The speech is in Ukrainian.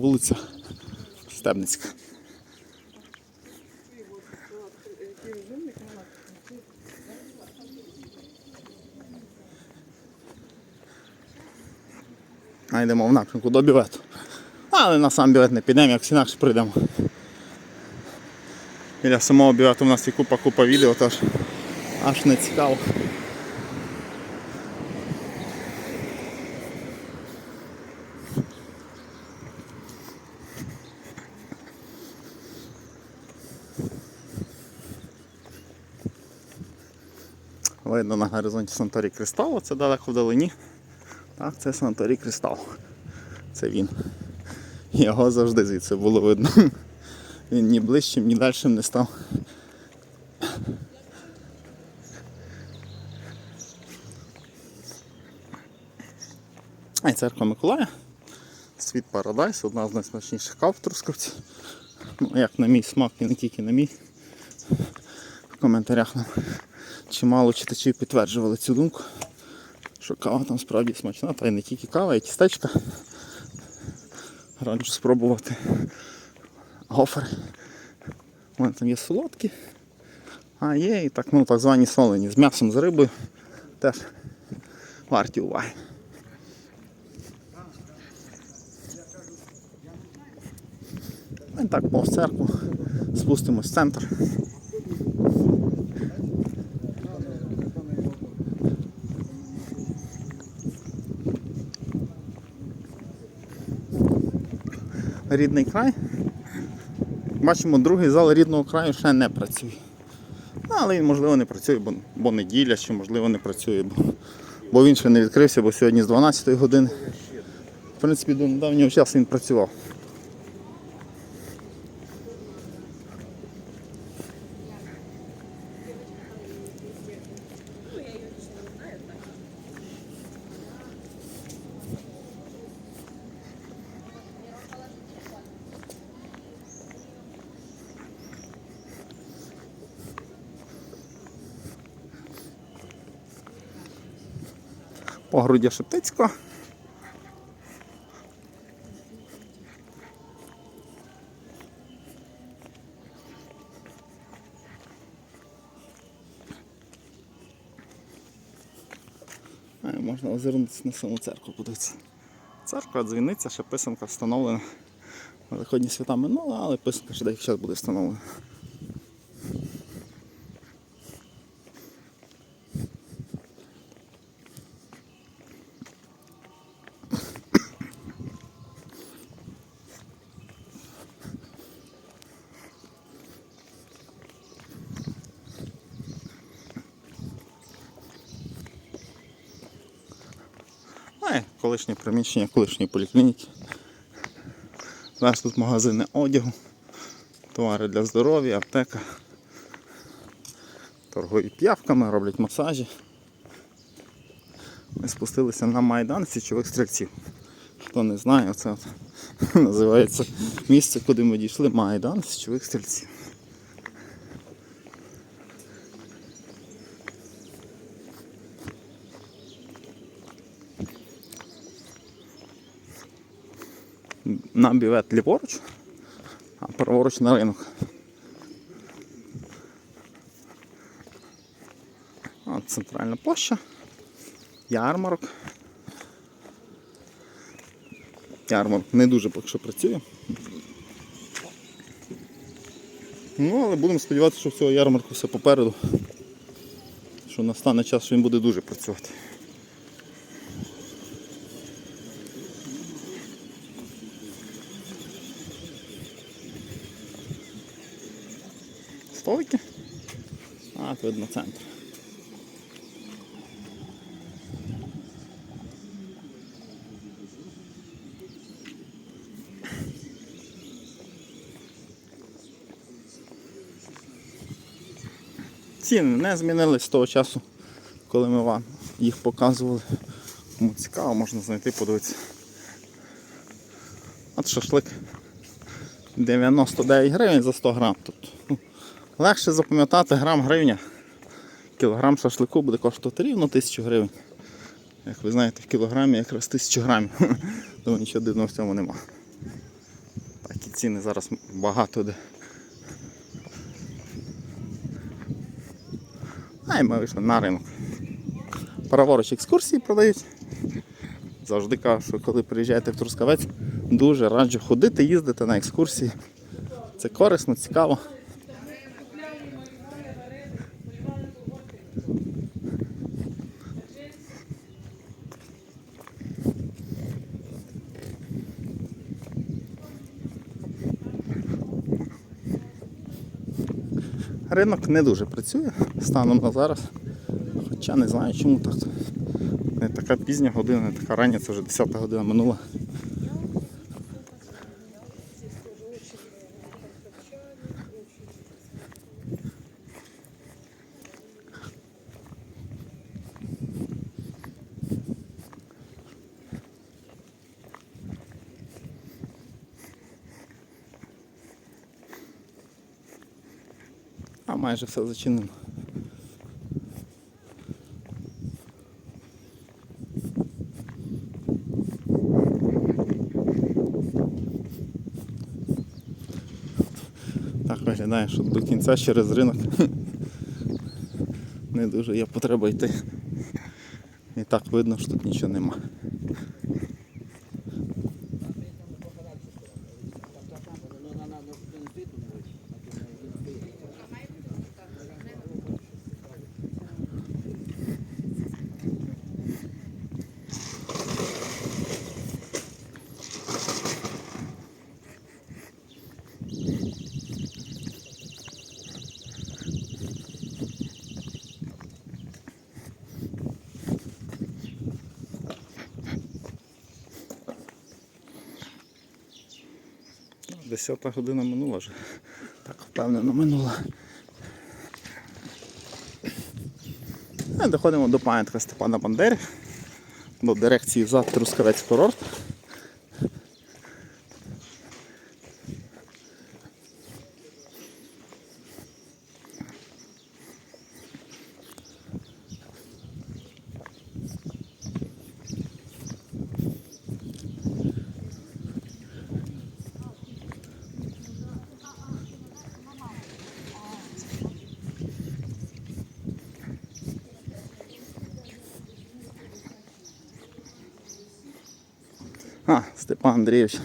вулиця Стебницька. А йдемо в напрямку до бювету. Але на сам бювет не підемо, як інакше прийдемо. Біля самого бювету у нас є купа-купа відео, тож аж не цікаво. Видно на горизонті Санторі Кристал, це далеко вдалині. Так, це Санторі Кристал. Це він. Його завжди звідси було видно. Він ні ближчим, ні дальшим не став. А і церква Миколая. Світ Парадайс, одна з найсмачніших кав в Трускавці. Ну, як на мій смак і не тільки на мій. В коментарях нам чимало читачів підтверджували цю думку, що кава там справді смачна, та й не тільки кава, і тістечка. Раджу спробувати гофери. У мене там є солодкі, а є і так, ну, так звані солені з м'ясом з рибою. Теж варті уваги. І так, повз церкву, спустимось в центр. Рідний край. Бачимо, другий зал рідного краю ще не працює. Ну, але він, можливо, не працює, бо, бо неділя, чи можливо не працює, бо, бо він ще не відкрився, бо сьогодні з 12 години. В принципі, до недавнього часу він працював. Погруддя Шептицького. Можна озирнутися на саму церкву, подивитися. Церква, дзвіниця, ще писанка встановлена. Великодні свята минули, але писанка ще деякий час буде встановлена. А, колишнє приміщення колишньої поліклініки. Зараз тут магазини одягу, товари для здоров'я, аптека. Торгують п'явками, роблять масажі. Ми спустилися на Майдан січових стрільців. Хто не знає, це от називається місце, куди ми дійшли Майдан січових стрільців. На бівет ліворуч, а праворуч на ринок. От центральна площа, ярмарок. Ярмарок не дуже поки що працює. Ну, але будемо сподіватися, що в цього ярмарку все попереду. Що настане час, що він буде дуже працювати. Столики. А, тут видно центр. Ціни не змінились з того часу, коли ми вам їх показували. Кому цікаво, можна знайти, подивитися. От шашлик 99 гривень за 100 грам. Ну, легше запам'ятати грам гривня. Кілограм шашлику буде коштувати рівно 1000 гривень. Як ви знаєте, в кілограмі якраз 1000 грамів. Тому нічого дивного в цьому нема. ціни зараз багато де. А і ми вийшли на ринок. Праворуч екскурсії продають. Завжди кажу, що коли приїжджаєте в Трускавець, дуже раджу ходити, їздити на екскурсії. Це корисно, цікаво. Ринок не дуже працює станом на зараз. Хоча не знаю чому так. Не така пізня година, не така рання, це вже 10 година минула. Майже все зачинено. Так виглядає, що до кінця через ринок не дуже є потреба йти. І так видно, що тут нічого нема. Десята година минула вже. Так впевнено минула. Доходимо до пам'ятка Степана Бандери, до дирекції за Трускавець курорт. А, Степан Андрійович